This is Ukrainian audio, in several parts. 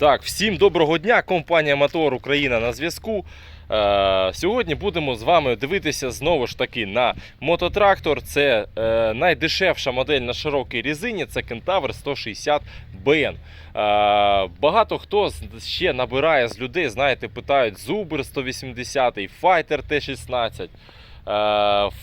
Так, всім доброго дня. Компанія Мотор Україна на зв'язку. Е, сьогодні будемо з вами дивитися знову ж таки на мототрактор. Це е, найдешевша модель на широкій резині. Це Kentaur 160 BN. Е, багато хто ще набирає з людей, знаєте, питають Zuber 180, Fighter T16. Е,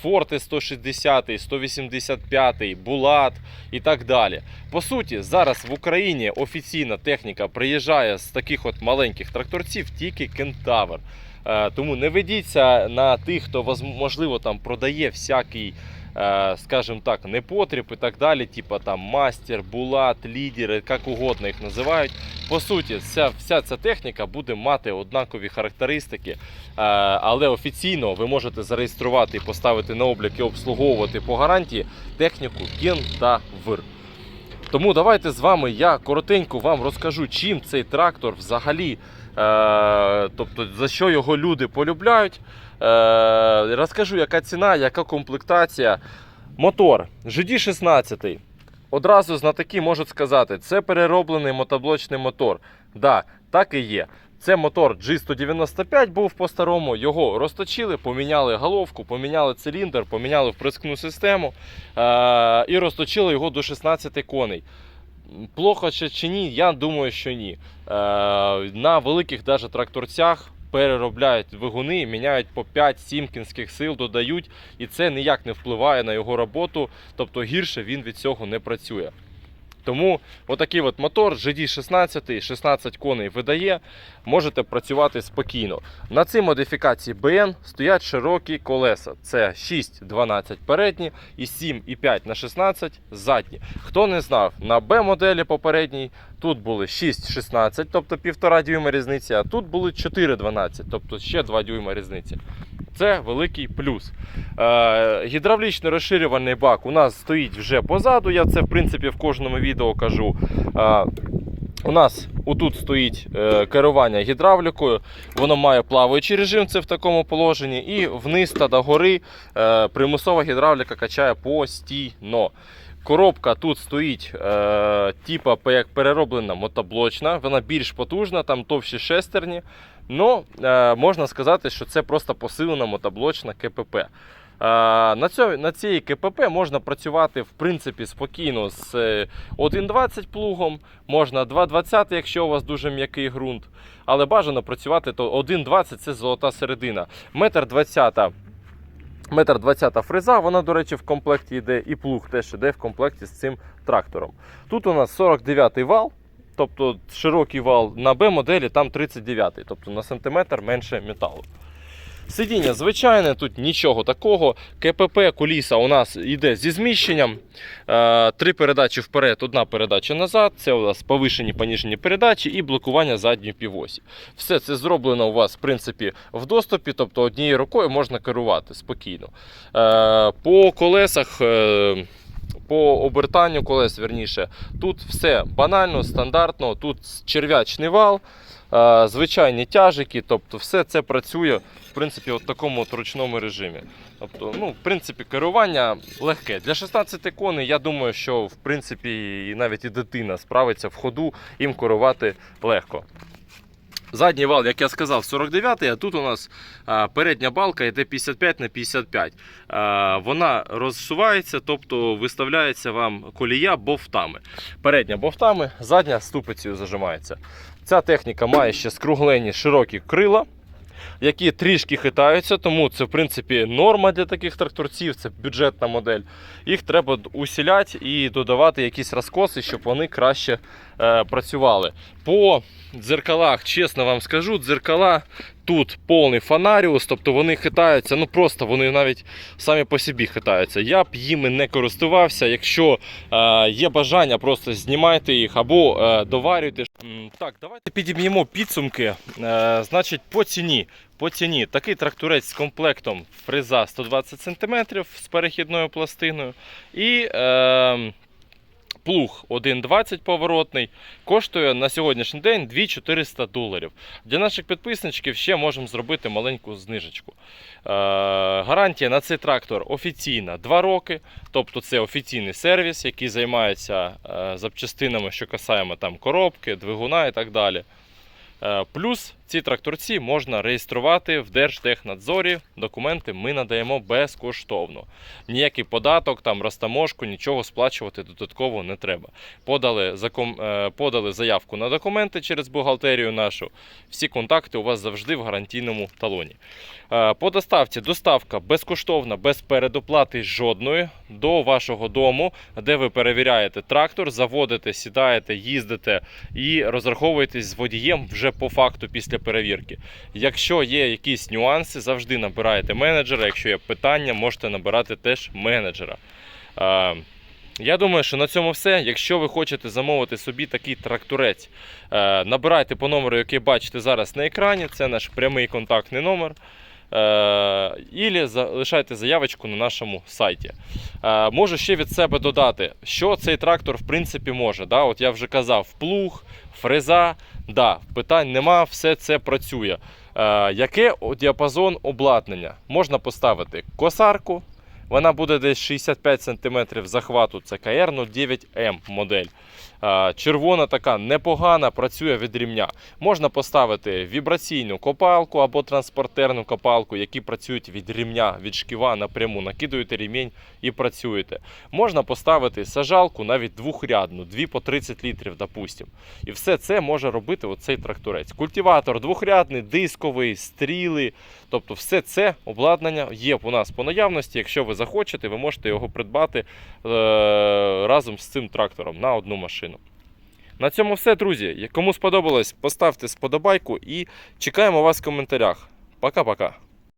Forte 160, 185, Булат і так далі. По суті, зараз в Україні офіційна техніка приїжджає з таких от маленьких тракторців тільки Кентавр. Е, Тому не ведіться на тих, хто можливо там продає всякий, е, скажімо так, непотріб і так далі, типа там мастер, булат, лідер, як угодно їх називають. По суті, вся, вся ця техніка буде мати однакові характеристики, е, але офіційно ви можете зареєструвати і поставити на облік і обслуговувати по гарантії техніку Кентавр. Тому давайте з вами я коротенько вам розкажу, чим цей трактор взагалі, е, тобто за що його люди полюбляють. Е, розкажу, яка ціна, яка комплектація. Мотор GD16. Одразу знатоки можуть сказати, це перероблений мотоблочний мотор. Да, так і є. Це мотор G195 був по-старому, його розточили, поміняли головку, поміняли циліндр, поміняли вприскну систему е- і розточили його до 16 коней. Плохо чи, ні, я думаю, що ні. Е, на великих даже тракторцях переробляють двигуни, міняють по 5-7 кінських сил, додають, і це ніяк не впливає на його роботу, тобто гірше він від цього не працює. Тому отакий от мотор GD16, 16 коней видає, можете працювати спокійно. На цій модифікації BN стоять широкі колеса. Це 6-12 передні і 7,5 на 16 задні. Хто не знав, на B моделі попередній тут були 6-16, тобто 1,5 дюйма різниці, а тут були 4-12, тобто ще 2 дюйма різниці. Це великий плюс. Е, гідравлічний розширювальний бак у нас стоїть вже позаду. Я це в принципі в кожному відео кажу. Е, у нас отут стоїть е, керування гідравлікою, воно має плаваючий режим, це в такому положенні, і вниз та до гори е, примусова гідравліка качає постійно. Коробка тут стоїть, е, типа як перероблена мотоблочна, вона більш потужна, там товщі шестерні. Ну, е, можна сказати, що це просто посилена мотоблочна КПП. Е, на, цьому, на цій КПП можна працювати в принципі спокійно з е, 1,20 плугом, можна 2,20, якщо у вас дуже м'який ґрунт. Але бажано працювати то 1,20 це золота середина. Метр 20 Метр 20 фреза, вона, до речі, в комплекті йде, і плуг теж йде в комплекті з цим трактором. Тут у нас 49-й вал, тобто широкий вал на Б-моделі, там 39-й, тобто на сантиметр менше металу. Сидіння звичайне, тут нічого такого. КПП коліса у нас йде зі зміщенням. Е, Три передачі вперед, одна передача назад. Це у нас повишені поніжені передачі і блокування задньої півосі. Все це зроблено у вас в принципі в доступі, тобто однією рукою можна керувати спокійно. Е, По колесах. По обертанню колес, верніше, тут все банально, стандартно, тут черв'ячний вал, е, звичайні тяжики, тобто все це працює в принципі в такому от ручному режимі. Тобто, ну, в принципі, керування легке. Для 16 коней, я думаю, що в принципі навіть і дитина справиться в ходу, їм керувати легко. Задній вал, як я сказав, 49 а тут у нас передня балка йде 55 на 55. А, вона розсувається, тобто виставляється вам колія бовтами. Передня бовтами, задня ступицею зажимається. Ця техніка має ще скруглені широкі крила, які трішки хитаються, тому це в принципі норма для таких тракторців, це бюджетна модель. Їх треба усіляти і додавати якісь розкоси, щоб вони краще е, працювали. По дзеркалах, чесно вам скажу, дзеркала тут повний фонаріус, тобто вони хитаються, ну просто вони навіть самі по собі хитаються. Я б їми не користувався. Якщо е, є бажання, просто знімайте їх або е, доварюйте. Так, давайте підіб'ємо підсумки. Е, значить, по ціні. По ціні такий тракторець з комплектом фреза 120 см з перехідною пластиною і е, плуг 1.20 поворотний коштує на сьогоднішній день 2400 доларів. Для наших підписничків ще можемо зробити маленьку знижечку. Е, гарантія на цей трактор офіційна 2 роки. Тобто це офіційний сервіс, який займається е, запчастинами, що касаємо там коробки, двигуна і так далі. Е, Плюс ці тракторці можна реєструвати в Держтехнадзорі. Документи ми надаємо безкоштовно. Ніякий податок, там розтаможку, нічого сплачувати додатково не треба. Подали, заком, е, подали заявку на документи через бухгалтерію нашу. Всі контакти у вас завжди в гарантійному талоні. Е, По доставці доставка безкоштовна, без передоплати жодної до вашого дому, де ви перевіряєте трактор, заводите, сідаєте, їздите і розраховуєтесь з водієм вже по факту після перевірки. Якщо є якісь нюанси, завжди набирайте менеджера. Якщо є питання, можете набирати теж менеджера. Я думаю, що на цьому все. Якщо ви хочете замовити собі такий тракторець, набирайте по номеру, який бачите зараз на екрані. Це наш прямий контактний номер. Е, Ілі залишайте заявочку на нашому сайті. Е, Можу ще від себе додати, що цей трактор в принципі може. Да? От я вже казав, плуг, фреза, да, питань нема, все це працює. Е, Яке діапазон обладнання? Можна поставити косарку, вона буде десь 65 см захвату, це КР09М модель. Е, Червона така непогана, працює від рівня. Можна поставити вібраційну копалку або транспортерну копалку, які працюють від рівня, від шківа напряму. Накидуєте ремінь і працюєте. Можна поставити сажалку навіть двохрядну, 2 по 30 літрів, допустим. І все це може робити оцей тракторець. Культиватор двохрядний, дисковий, стріли. Тобто, все це обладнання є у нас по наявності. Якщо ви захочете, ви можете його придбати е- разом з цим трактором на одну машину. На цьому все, друзі. Кому сподобалось, поставте сподобайку і чекаємо вас в коментарях. Пока-пока.